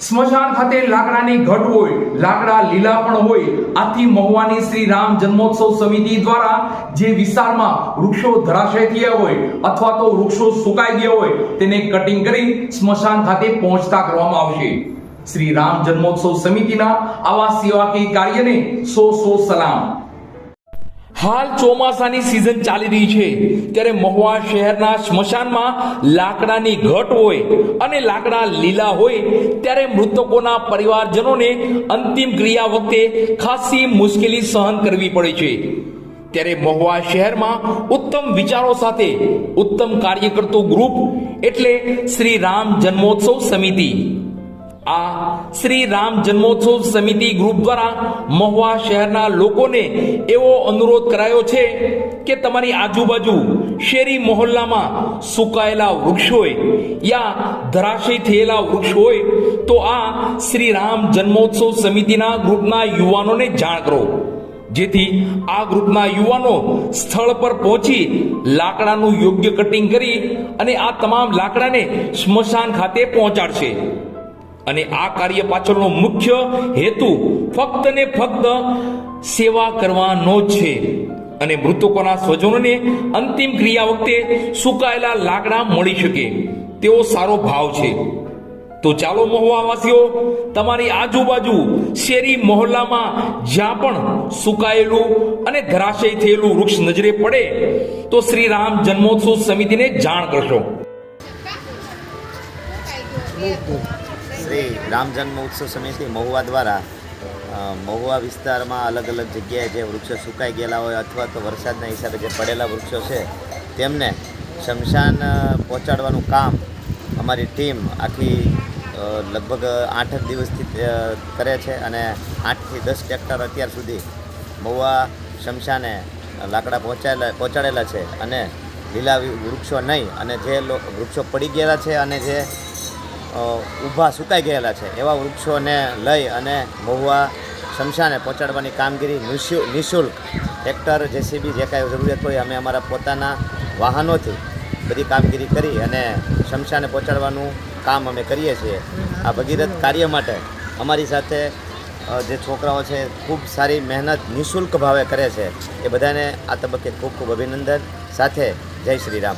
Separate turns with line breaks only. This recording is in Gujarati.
સ્મશાન ખાતે લાકડાની ઘટ હોય, લાકડા લીલા પણ હોય, આથી મહુવાની શ્રી રામ જન્મોત્સવ સમિતિ દ્વારા જે વિસ્તારમાં વૃક્ષો ધરાશય થયા હોય અથવા તો વૃક્ષો સુકાઈ ગયા હોય, તેને કટિંગ કરી સ્મશાન ખાતે પહોંચતા કરવામાં આવશે. શ્રી રામ જન્મોત્સવ સમિતિના આવા સેવાકીય કાર્યને સો સો સલામ. હાલ ચોમાસાની સિઝન ચાલી રહી છે. ત્યારે મહુવા શહેરના સ્મશાનમાં લાકડાની ઘટ હોય અને લાકડા લીલા હોય, ત્યારે મૃતકોના પરિવારજનોને અંતિમ ક્રિયા વખતે ખાસી મુશ્કેલી સહન કરવી પડે છે. ત્યારે મહુવા શહેરમાં ઉત્તમ વિચારો સાથે ઉત્તમ કાર્ય કરતું ગ્રુપ એટલે શ્રી રામ જન્મોત્સવ સમિતિ. આ શ્રી રામ જન્મોત્સવ સમિતિ ગ્રુપ દ્વારા મહુવા શહેરના લોકોને એવો અનુરોધ કરાયો છે કે તમારી આજુબાજુ શેરી મોહલ્લામાં સુકાયેલા વૃક્ષ હોય યા ધરાશય થયેલા વૃક્ષ હોય તો આ શ્રી રામ જન્મોત્સવ સમિતિના ગ્રુપના યુવાનોને જાણ કરો. જેથી આ ગ્રુપના યુવાનો સ્થળ પર પહોંચી લાકડાનું યોગ્ય કટિંગ કરી અને આ તમામ લાકડાને સ્મશાન ખાતે પહોંચાડશે. અને આ કાર્ય પાછળનો મુખ્ય હેતુ ફક્ત ને ફક્ત સેવા કરવાનો છે. અને મૃતકોના સ્વજનોને અંતિમ ક્રિયા વખતે સુકાયેલા લાકડા મળી શકે તેવો સારો ભાવ છે. તો ચાલો મહુવાવાસીઓ, તમારી આજુબાજુ શેરી મોહલ્લામાં જ્યાં પણ સુકાયેલું અને ધરાશય થયેલું વૃક્ષ નજરે પડે, તો શ્રી રામ જન્મોત્સવ સમિતિને જાણ કરશો.
શ્રી રામ જન્મ ઉત્સવ સમિતિ મહુવા દ્વારા મહુવા વિસ્તારમાં અલગ અલગ જગ્યાએ જે વૃક્ષો સુકાઈ ગયેલા હોય અથવા તો વરસાદના હિસાબે જે પડેલા વૃક્ષો છે, તેમને શમશાન પહોંચાડવાનું કામ અમારી ટીમ આખી લગભગ આઠ દિવસથી કરે છે અને આઠથી દસ ટ્રેક્ટર અત્યાર સુધી મહુવા શમશાને લાકડા પહોંચાડેલા પહોંચાડેલા છે અને લીલા વૃક્ષો નહીં અને જે વૃક્ષો પડી ગયેલા છે અને જે ઊભા સુકાઈ ગયેલા છે. એવા વૃક્ષોને લઈ અને મહુવા શમશાને પહોંચાડવાની કામગીરી નિશુ- નિઃશુલ્ક. ટ્રેક્ટર જેસીબી જે કાંઈ જરૂરિયાત હોય, અમે અમારા પોતાના વાહનોથી બધી કામગીરી કરી અને શમશાને પહોંચાડવાનું કામ અમે કરીએ છીએ. આ ભગીરથ કાર્ય માટે અમારી સાથે જે છોકરાઓ છે, ખૂબ સારી મહેનત નિઃશુલ્ક ભાવે કરે છે. એ બધાને આ તબક્કે ખૂબ ખૂબ અભિનંદન. સાથે જય શ્રી રામ.